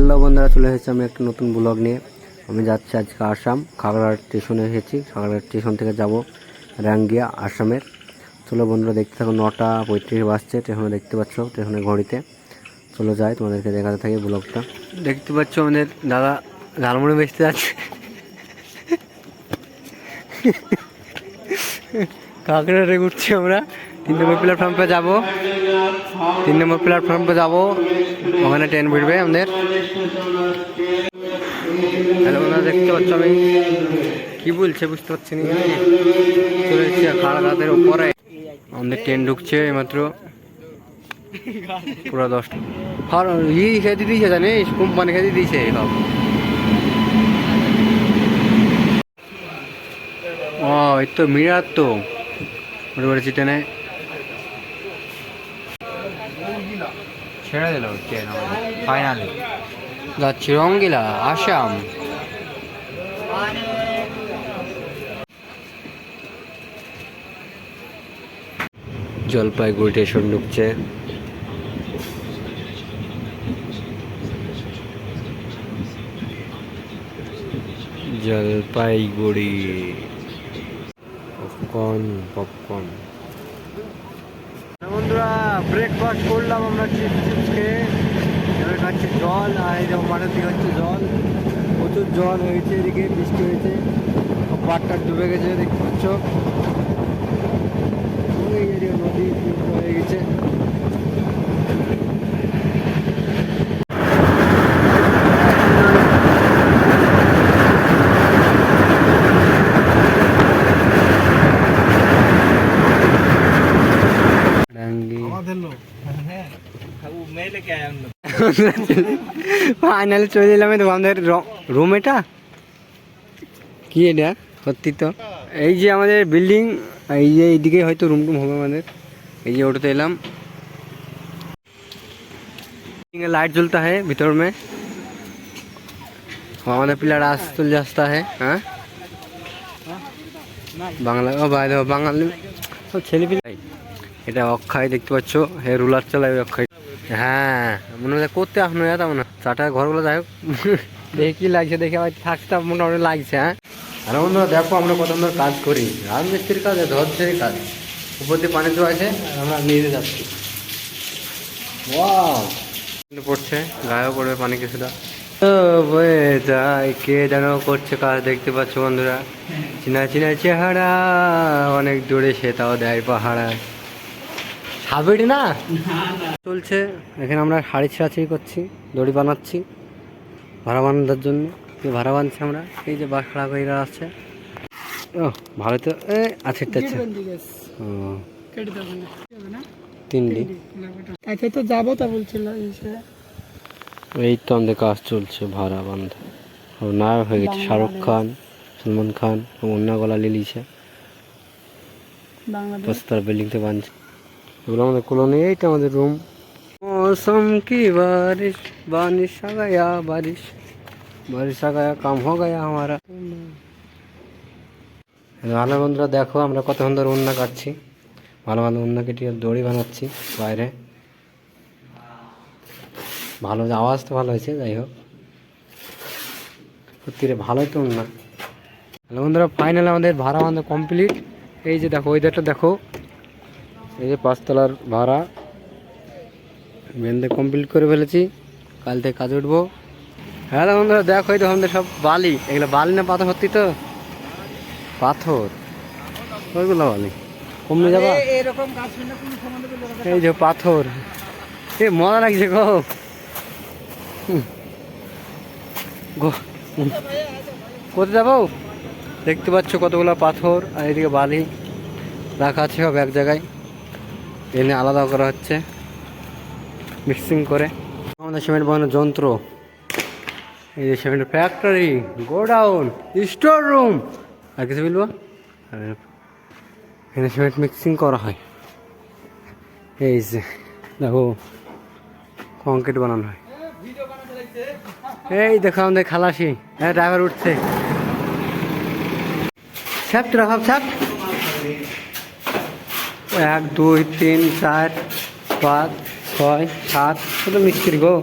Hello বন্ধুরা, চলে এসেছি আমি একটা নতুন ব্লগ নিয়ে। আমি যাচ্ছি আজকে আসাম খাগড়া স্টেশনে এসেছি। খাগড়া স্টেশন থেকে যাব রাঙ্গিয়া, আসামের। চলো বন্ধুরা, দেখতে থাকো, নটা পঁয়ত্রিশ বাজছে, স্টেশনে দেখতে পাচ্ছ, স্টেশনের ঘড়িতে। চলো যাই, তোমাদেরকে দেখাতে থাকি ব্লগটা। দেখতে পাচ্ছ আমাদের দাদা ঝালমুড়ি বেচতে যাচ্ছে। কাঁকড়ারে ঘুরছি আমরা। তিন নম্বর প্ল্যাটফর্মে যাব। তিন নম্বর প্ল্যাটফর্মে যাব। ওখানে ট্রেন ভিড়বে আমাদের। হ্যালো বন্ধুরা দেখতে পাচ্ছ আমি কি বলছে বুঝতে পারছি না। চলে এসেছি খাড়াঘাটের উপরে আমাদের ট্রেন ঢুকছে এইমাত্র। পুরো দশটা আর ই খেতে দিয়েছে জানিস? কোম্পানি খেতে দিয়েছে সব। ও, এই তো মিরার তো। ওটা বলেছি ট্রেনে। ছেড়ে দিল ট্রেন ফাইনালি যাচ্ছি রঙ্গিলা আসাম জলপাইগুড়ি স্টেশন ঢুকছে। জলপাইগুড়ি। পপকর্ন পপকর্ন বন্ধুরা ব্রেকফাস্ট করলাম আমরা চিপস চিপস খেয়ে। এবার খাচ্ছি জল, আর এই যেমন মাঠের দিকে জল। প্রচুর জল হয়েছে এদিকে, বৃষ্টি হয়েছে। পাটটা ডুবে গেছে, দেখতে পাচ্ছ। নদী হয়ে গেছে ডাঙ্গি ফাইনাল চলে এলাম এই তো আমাদের রুম এটা কি এটা সত্যি তো এই যে আমাদের বিল্ডিং এই যে এইদিকে হয়তো রুম টুম হবে আমাদের এই যে ওটাতে এলাম लाइट जलता है भीतर में और हमारे पिलर आज तुल जाता है हाँ বাংলা ও ভাই দেখো বাঙালি ও ছেলে পিলে এটা অক্ষয় দেখতে পাচ্ছ হে রুলার চালাবে অক্ষয় হ্যাঁ মনে হয় করতে আসনো যেতাম না চাটা ঘরগুলো যাই হোক। দেখি লাগছে, দেখে আবার থাকতে মোটামুটি লাগছে হ্যাঁ। আর বন্ধুরা, দেখো আমরা কত সুন্দর কাজ করি। রাজমিস্ত্রির কাজ ধরছের কাজ। উপর দিয়ে পানি আছে আমরা নিয়ে যাচ্ছি। পড়ছে, গায়েও পড়বে পানি কিছুটা। কে যেন করছে কাজ দেখতে পাচ্ছ বন্ধুরা। চিনা চিনা চেহারা, অনেক দূরে সে তাও দেয় পাহাড়ায় সাবেরি না? চলছে এখানে আমরা শাড়ি ছেঁড়াছিড়ি করছি দড়ি বানাচ্ছি ভাড়া বানানোর জন্য। এই ভাড়া বানছি আমরা? এই যে বাস খারাপ হয়ে আছে। ও ভালো তো এ আছে একটা আছে ও। তিনটি আচ্ছা তো যাব তা বলছিল এই তো আমাদের কাজ চলছে ভাড়া বান্ধা ও নায়ক হয়ে গেছে শাহরুখ খান সলমান খান অন্য গলা লিলিছে বাংলাদেশ। বস্তার বিল্ডিংতে বানছে। এগুলো আমাদের কলোনি এই তো আমাদের রুম मौसम की बारिश बारिश आ गया बारिश बारिश आ गया काम हो गया हमारा ভালো বন্ধুরা দেখো আমরা কত সুন্দর উন্না কাটছি ভালো ভালো উন্না কেটে দড়ি বানাচ্ছি বাইরে ভালো আওয়াজ তো ভালো হয়েছে যাই হোক সত্যি রে ভালোই তো উন্না হ্যালো বন্ধুরা ফাইনাল আমাদের ভাড়া বান্ধা কমপ্লিট এই যে দেখো ওইদারটা দেখো এই যে পাঁচতলার ভাড়া বেঁধে কমপ্লিট করে ফেলেছি। কাল থেকে কাজ উঠবো। হ্যাঁ বন্ধুরা দেখো এই তো আমাদের সব বালি। এগুলো বালি না পাথর সত্যি তো? পাথর? ওইগুলো বালি। কমে যাবা? এই যে পাথর। এ মজা লাগছে গো। গো কোথায় যাব? দেখতে পাচ্ছ কতগুলো পাথর আর এদিকে বালি রাখা আছে সব এক জায়গায়। এনে আলাদা করা হচ্ছে। মিক্সিং করে। আমাদের সিমেন্ট বানানোর যন্ত্র। এই যে cement factory godown store room আর কিছু বলব? এখানে সিমেন্ট মিক্সিং করা হয়। এই যে, দেখো কংক্রিট বানানো হয়। এই দেখো আমাদের খালাসি। হ্যাঁ ড্রাইভার উঠছে। তোরা ভাব স্যাপ এক দুই তিন চার পাঁচ ছয় সাত শুধু মিস্ত্রি গো।